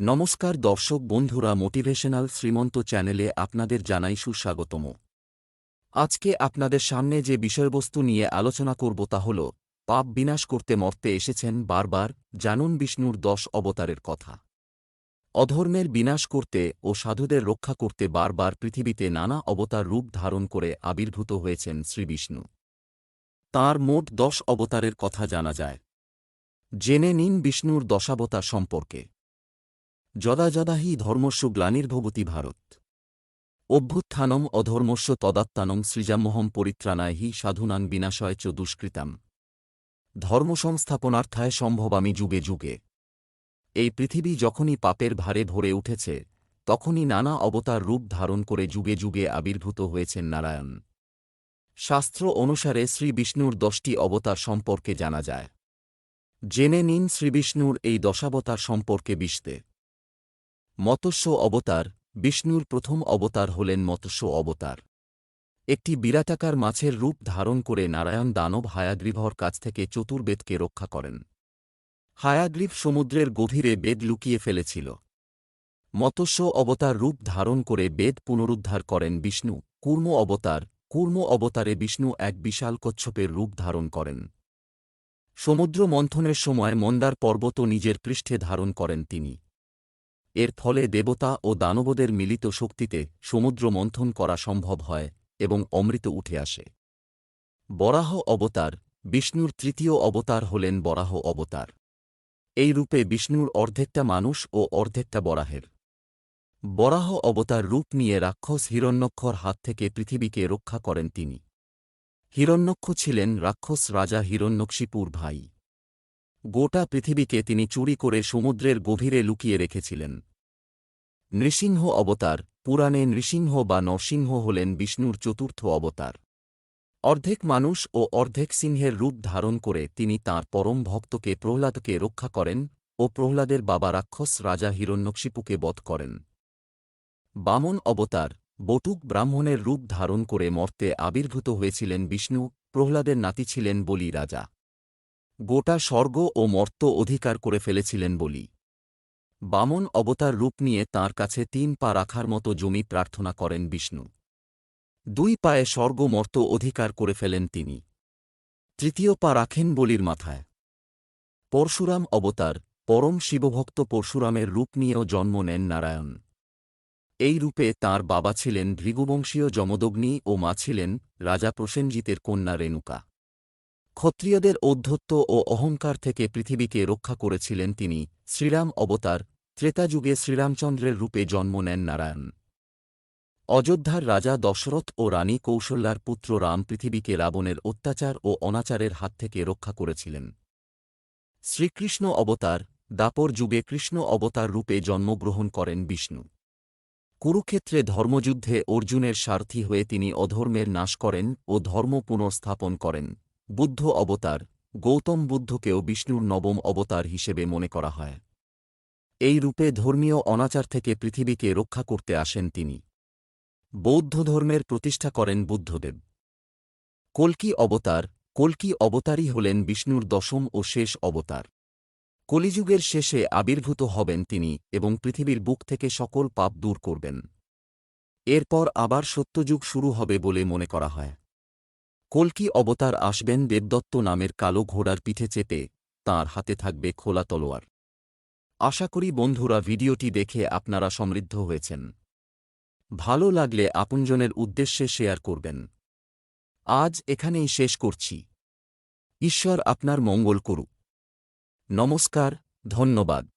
নমস্কার দর্শক বন্ধুরা মোটিভেশনাল শ্রীমন্ত চ্যানেলে আপনাদের জানাই সুস্বাগতম। আজকে আপনাদের সামনে যে বিষয়বস্তু নিয়ে আলোচনা করব তা হল, পাপ বিনাশ করতে মর্তে এসেছেন বারবার জানুন বিষ্ণুর দশ অবতারের কথা। অধর্মের বিনাশ করতে ও সাধুদের রক্ষা করতে বারবার পৃথিবীতে নানা অবতার রূপ ধারণ করে আবির্ভূত হয়েছেন শ্রীবিষ্ণু তাঁর মোট দশ অবতারের কথা জানা যায়। জেনে নিন বিষ্ণুর দশাবতার সম্পর্কে। যদা যদা হি ধর্মস্য গ্লানির্ভবতি ভারত। অভ্যুত্থানম অধর্মস্য তদাত্তানং সৃজামোহম পরিত্রাণায় হি সাধুনাং বিনাশয় চ দুষ্কৃতাম। ধর্মসংস্থাপনার্থায় সম্ভবামি যুগে যুগে। এই পৃথিবী যখনই পাপের ভারে ভরে উঠেছে, তখনই নানা অবতার রূপ ধারণ করে যুগে যুগে আবির্ভূত হয়েছেন নারায়ণ। শাস্ত্র অনুসারে শ্রী বিষ্ণুর দশটি অবতার সম্পর্কে জানা যায়। জেনে নিন শ্রীবিষ্ণুর এই দশাবতার সম্পর্কে বিশতে মৎস্য অবতার, বিষ্ণুর প্রথম অবতার হলেন মৎস্য অবতার। একটি বিরাটাকার মাছের রূপ ধারণ করে নারায়ণ দানব হায়াগ্রীভর কাছ থেকে চতুর্বেদকে রক্ষা করেন। হায়াগ্রীব সমুদ্রের গভীরে বেদ লুকিয়ে ফেলেছিল। মৎস্য অবতার রূপ ধারণ করে বেদ পুনরুদ্ধার করেন বিষ্ণু। কূর্ম অবতার, কূর্ম অবতারে বিষ্ণু এক বিশাল কচ্ছপের রূপ ধারণ করেন। সমুদ্র মন্থনের সময় মন্দার পর্বত নিজের পৃষ্ঠে ধারণ করেন তিনি। এর ফলে দেবতা ও দানবদের মিলিত শক্তিতে সমুদ্র মন্থন করা সম্ভব হয় এবং অমৃত উঠে আসে। বরাহ অবতার বিষ্ণুর তৃতীয় অবতার হলেন বরাহ অবতার। এই রূপে বিষ্ণুর অর্ধেকটা মানুষ ও অর্ধেকটা বরাহের। বরাহ অবতার রূপ নিয়ে রাক্ষস হিরণ্যক্ষর হাত থেকে পৃথিবীকে রক্ষা করেন তিনি। হিরণ্যক্ষ ছিলেন রাক্ষস রাজা হিরণ্যক্ষিপুর ভাই। গোটা পৃথিবীকে তিনি চুরি করে সমুদ্রের গভীরে লুকিয়ে রেখেছিলেন। নৃসিংহ অবতার, পুরাণে নৃসিংহ বা নরসিংহ হলেন বিষ্ণুর চতুর্থ অবতার। অর্ধেক মানুষ ও অর্ধেক সিংহের রূপ ধারণ করে তিনি তাঁর পরম ভক্তকে প্রহ্লাদকে রক্ষা করেন ও প্রহ্লাদের বাবা রাক্ষস রাজা হিরণ্যক্ষিপুকে বধ করেন। বামন অবতার, বটুক ব্রাহ্মণের রূপ ধারণ করে মর্তে আবির্ভূত হয়েছিলেন বিষ্ণু, প্রহ্লাদের নাতি ছিলেন বলি রাজা। গোটা স্বর্গ ও মর্ত অধিকার করে ফেলেছিলেন বলি। বামন অবতার রূপ নিয়ে তাঁর কাছে তিন পা রাখার মতো জমি প্রার্থনা করেন বিষ্ণু। দুই পায়ে স্বর্গ মর্ত অধিকার করে ফেলেন তিনি। তৃতীয় পা রাখেন বলির মাথায়। পরশুরাম অবতার, পরম শিবভক্ত পরশুরামের রূপ নিয়েও জন্ম নেন নারায়ণ। এই রূপে তার বাবা ছিলেন ভৃগুবংশীয় যমদগ্নি ও মা ছিলেন রাজা প্রসেনজিতের কন্যা রেণুকা। ক্ষত্রিয়দের ঔদ্ধত্য ও অহংকার থেকে পৃথিবীকে রক্ষা করেছিলেন তিনি। শ্রীরাম অবতার ত্রেতাযুগে শ্রীরামচন্দ্রের রূপে জন্ম নেন নারায়ণ। অযোধ্যার রাজা দশরথ ও রানী কৌশল্যার পুত্র রাম পৃথিবীকে রাবণের অত্যাচার ও অনাচারের হাত থেকে রক্ষা করেছিলেন। শ্রীকৃষ্ণ অবতার, দাপর যুগে কৃষ্ণ অবতার রূপে জন্মগ্রহণ করেন বিষ্ণু। কুরুক্ষেত্রে ধর্মযুদ্ধে অর্জুনের স্বার্থী হয়ে তিনি অধর্মের নাশ করেন ও ধর্ম পুনঃস্থাপন করেন। বুদ্ধ অবতার, গৌতম বুদ্ধকেও বিষ্ণুর নবম অবতার হিসেবে মনে করা হয়। এই রূপে ধর্মীয় অনাচার থেকে পৃথিবীকে রক্ষা করতে আসেন তিনি। বৌদ্ধ ধর্মের প্রতিষ্ঠা করেন বুদ্ধদেব। কল্কি অবতার, কল্কি অবতারই হলেন বিষ্ণুর দশম ও শেষ অবতার। কলিযুগের শেষে আবির্ভূত হবেন তিনি এবং পৃথিবীর বুক থেকে সকল পাপ দূর করবেন। এরপর আবার সত্যযুগ শুরু হবে বলে মনে করা হয়। কল্কি অবতার আসবেন দেবদত্ত নামের কালো ঘোড়ার পিঠে চেপে, তাঁর হাতে থাকবে খোলা তলোয়ার। আশা করি বন্ধুরা ভিডিওটি দেখে আপনারা সমৃদ্ধ হয়েছেন। ভালো লাগলে আপনজনের উদ্দেশ্যে শেয়ার করবেন। আজ এখানেই শেষ করছি। ঈশ্বর আপনার মঙ্গল করুক। নমস্কার, ধন্যবাদ।